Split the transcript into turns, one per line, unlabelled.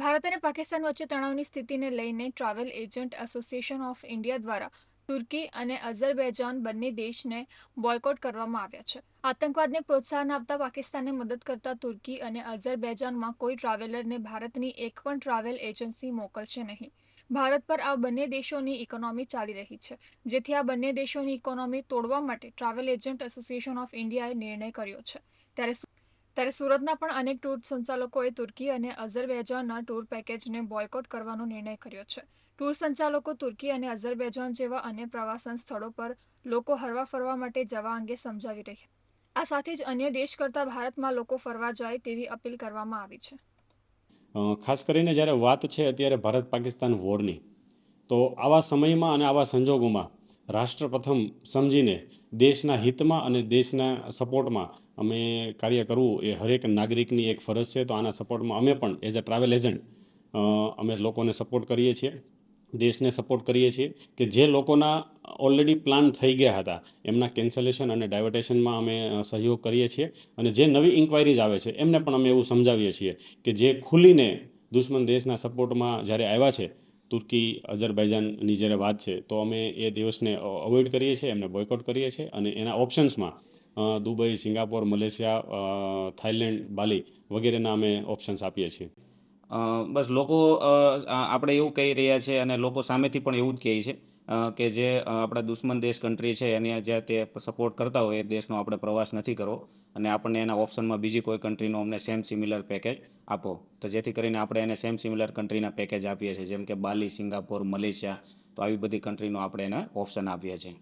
ભારત અને પાકિસ્તાન વચ્ચે તણાવની સ્થિતિને લઈને travel agent association of India દ્વારા તુર્કી અને અઝરબૈજાન બંને દેશને બોયકોટ કરવામાં આવ્યા છે. આતંકવાદને પ્રોત્સાહન આપતા પાકિસ્તાનને મદદ કરતા તુર્કી અને અઝરબૈજાનમાં કોઈ ટ્રાવેલરને ભારતની એક પણ ટ્રાવેલ એજન્સી મોકલશે નહીં. ભારત પર આ બંને દેશોની ઇકોનોમી ચાલી રહી છે. જેથી આ બંને દેશોની ઇકોનોમી તોડવા માટે ટ્રાવેલ એજન્ટ એસોસિએશન ઓફ ઇન્ડિયાએ નિર્ણય કર્યો છે. ત્યારે ત્યારે સુરતના પણ અનેક ટૂર સંચાલકોએ તુર્કી અને અઝરબૈજાનના ટૂર પેકેજને બોયકોટ કરવાનો નિર્ણય કર્યો છે. ટૂર સંચાલકો તુર્કી અને અઝરબૈજાન જેવા અન્ય પ્રવાસન સ્થળો પર લોકો હરવા ફરવા માટે જવા અંગે સમજાવી રહ્યા. આ સાથે જ અન્ય દેશ કરતાં ભારતમાં લોકો ફરવા જાય તેવી અપીલ કરવામાં આવી છે.
ખાસ કરીને જ્યારે વાત છે અત્યારે ભારત પાકિસ્તાન વોરની, તો આવા સમયમાં અને આવા સંજોગોમાં રાષ્ટ્ર પ્રથમ સમજીને દેશના હિતમાં અને દેશના સપોર્ટમાં અમે કાર્ય કરવું એ હરેક નાગરિકની એક ફરજ છે. તો આના સપોર્ટમાં અમે પણ એઝ અ ટ્રાવેલ એજન્ટ અમે લોકોને સપોર્ટ કરીએ છીએ. દેશને સપોર્ટ કરીએ છીએ કે જે લોકોના ઓલરેડી પ્લાન થઈ ગયા હતા, એમના કેન્સલેશન અને ડાયવર્ટેશનમાં અમે સહયોગ કરીએ છીએ. અને જે નવી ઇન્ક્વાયરીઝ આવે છે, એમને પણ અમે એવું સમજાવીએ છીએ કે જે ખુલીને દુશ્મન દેશના સપોર્ટમાં જ્યારે આવ્યા છે તુર્કી અઝરબૈજાનની જ્યારે વાત છે, તો અમે એ દિવસને અવોઇડ કરીએ છીએ, એમને બોયકોટ કરીએ છીએ અને એના ઓપ્શન્સમાં Dubai, Singapore, Malaysia Thailand, Bali વગેરેના અમે ઓપ્શન્સ આપીએ છીએ.
બસ લોકો આપણે એવું કહી રહ્યા છે અને લોકો સામેથી પણ એવું જ કહે છે. કે જે આપણા દુશ્મન દેશ કન્ટ્રી છે, એની જે તે સપોર્ટ કરતા હોય એ દેશનો આપણે પ્રવાસ નથી કરવો. અને આપણને એના ઓપ્શનમાં બીજી કોઈ કન્ટ્રીનો અમને સેમ સિમિલર પેકેજ આપો. તો જેથી કરીને આપણે એને સેમ સિમિલર કન્ટ્રીના પેકેજ આપીએ છીએ. જેમ કે બાલી, સિંગાપોર, મલેશિયા, તો આવી બધી કન્ટ્રીનો આપણે એને ઓપ્શન આપીએ છીએ.